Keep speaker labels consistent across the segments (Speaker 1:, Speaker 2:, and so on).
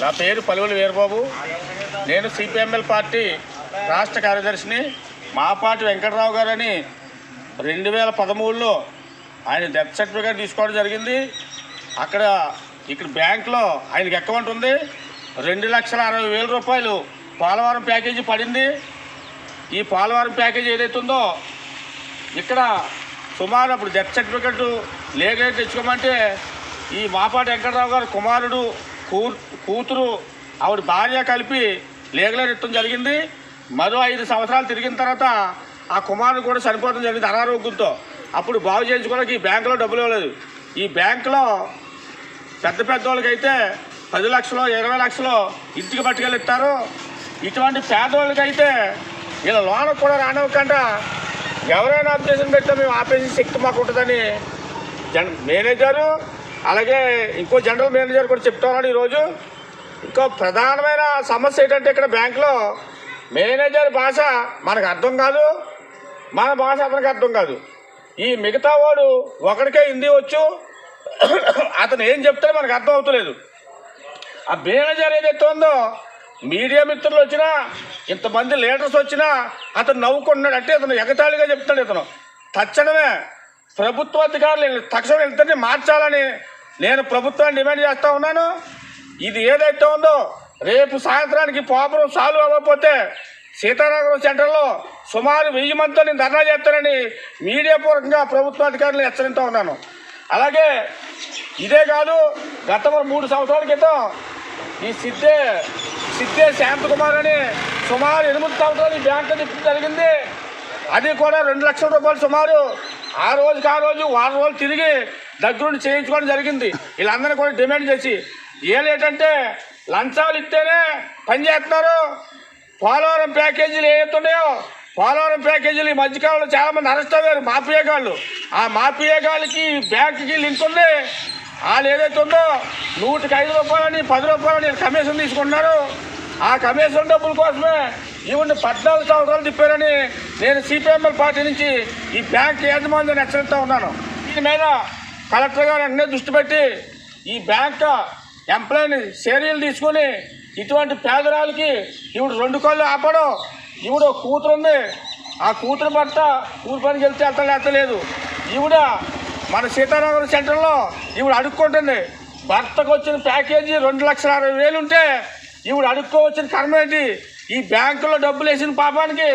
Speaker 1: నా పేరు పలువులు వీరబాబు. నేను సిపిఎంఎల్ పార్టీ రాష్ట్ర కార్యదర్శిని. మా పార్టీ వెంకటరావు గారని రెండు వేల పదమూడులో ఆయన డెత్ సర్టిఫికేట్ తీసుకోవడం జరిగింది. అక్కడ ఇక్కడ బ్యాంక్లో ఆయనకి అకౌంట్ ఉంది. రెండు లక్షల అరవై వేల రూపాయలు పోలవరం ప్యాకేజీ పడింది. ఈ పోలవరం ప్యాకేజీ ఏదైతే ఉందో ఇక్కడ సుమారు అప్పుడు డెత్ సర్టిఫికెట్ లేఖ తెచ్చుకోమంటే ఈ మాపాటి వెంకటరావు గారు కుమారుడు కూతురు ఆవిడ భార్య కలిపి లేఖలు జరిగింది. మరో ఐదు సంవత్సరాలు తిరిగిన తర్వాత ఆ కుమారుడు కూడా చనిపోవడం జరిగింది అనారోగ్యంతో. అప్పుడు బాగు చేయించుకోవడానికి ఈ బ్యాంకులో డబ్బులు ఇవ్వలేదు. ఈ బ్యాంకులో పెద్ద పెద్ద వాళ్ళకైతే పది లక్షలు ఇరవై లక్షలు ఇంటికి పట్టుకెళ్ళిస్తారు. ఇటువంటి పేదవాళ్ళకైతే ఇలా లోన కూడా రానివ్వకుండా ఎవరైనా అప్డేషన్ పెడితే మేము ఆపేసే శక్తి మాకు ఉంటుందని జన్ మేనేజరు అలాగే ఇంకో జనరల్ మేనేజర్ కూడా చెప్తున్నాడు ఈరోజు. ఇంకో ప్రధానమైన సమస్య ఏంటంటే ఇక్కడ బ్యాంకులో మేనేజర్ భాష మనకు అర్థం కాదు మన భాష అతనికి అర్థం కాదు. ఈ మిగతా వాడు ఒకరికే హిందీ వచ్చు అతను ఏం చెప్తే మనకు అర్థం అవుతలేదు. ఆ మేనేజర్ ఏదైతే ఉందో మీడియా మిత్రులు వచ్చినా ఇంతమంది లీడర్స్ వచ్చినా అతను నవ్వుకుంటున్నాడు అంటే అతను ఎగతాళిగా చెప్తాడు ఇతను. తక్షణమే ప్రభుత్వ అధికారులు తక్షణం ఇద్దరిని మార్చాలని నేను ప్రభుత్వాన్ని డిమాండ్ చేస్తూ ఉన్నాను. ఇది ఏదైతే ఉందో రేపు సాయంత్రానికి పోపురం సాల్వ్ అవ్వకపోతే సీతారామం సెంటర్లో సుమారు వెయ్యి మందితో నేను ధర్నా చేస్తానని మీడియా పూర్వకంగా ప్రభుత్వ అధికారులను హెచ్చరిస్తూ ఉన్నాను. అలాగే ఇదే కాదు గత మూడు సంవత్సరాల క్రితం ఈ సిద్ధే సిద్ధే శాంతకుమార్ అని సుమారు ఎనిమిది సంవత్సరాలు ఈ బ్యాంకు తిప్పి జరిగింది. అది కూడా రెండు లక్షల రూపాయలు సుమారు ఆ రోజుకి ఆ రోజు వారం రోజులు తిరిగి దగ్గరుండి చేయించుకోవడం జరిగింది. వీళ్ళందరినీ కూడా డిమాండ్ చేసి ఏలేటంటే లంచాలు ఇస్తేనే పని చేస్తున్నారు. పోలవరం ప్యాకేజీలు ఏవైతున్నాయో పోలవరం ప్యాకేజీలు ఈ మధ్యకాలంలో చాలామంది అరెస్ట్ అయ్యారు. మాఫియాగాళ్ళు ఆ మాఫియాగాళ్ళకి బ్యాంకుకి లింక్ ఉంది. వాళ్ళు ఏదైతే ఉందో నూటికి ఐదు రూపాయలని పది రూపాయలని కమిషన్ తీసుకుంటున్నారు. ఆ కమిషన్ డబ్బుల కోసమే ఈవెన్ పద్నాలుగు సంవత్సరాలు తిప్పారని నేను సిపిఎంఎల్ పార్టీ నుంచి ఈ బ్యాంక్ యాజమాన్యాన్ని హెచ్చరిస్తూ ఉన్నాను. దీని మీద కలెక్టర్ గారు అన్నీ దృష్టి పెట్టి ఈ బ్యాంక్ ఎంప్లాయీని చర్యలు తీసుకొని ఇటువంటి పేదరాలకి ఇవిడు రెండు కళ్ళు ఆపడం ఈవిడ కూతురు ఉంది. ఆ కూతురు భర్త కూతురు పనికి వెళ్తే అత్తలేత్తలేదు ఈవిడ మన సీతారామన్ సెంటర్లో ఈవిడ అడుక్కుంటుంది. భర్తకు వచ్చిన ప్యాకేజీ రెండు లక్షల అరవై వేలు ఉంటే ఈవిడ అడుక్కోవచ్చిన కర్మ ఏంటి? ఈ బ్యాంకులో డబ్బులు వేసిన పాపానికి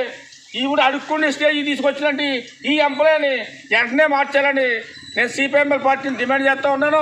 Speaker 1: ఈవిడ అడుక్కునే స్టేజ్ తీసుకొచ్చినట్టు ఈ ఎంప్లాయీని వెంటనే మార్చాలని నేను సిపిఎంఎల్ పార్టీని డిమాండ్ చేస్తూ ఉన్నాను.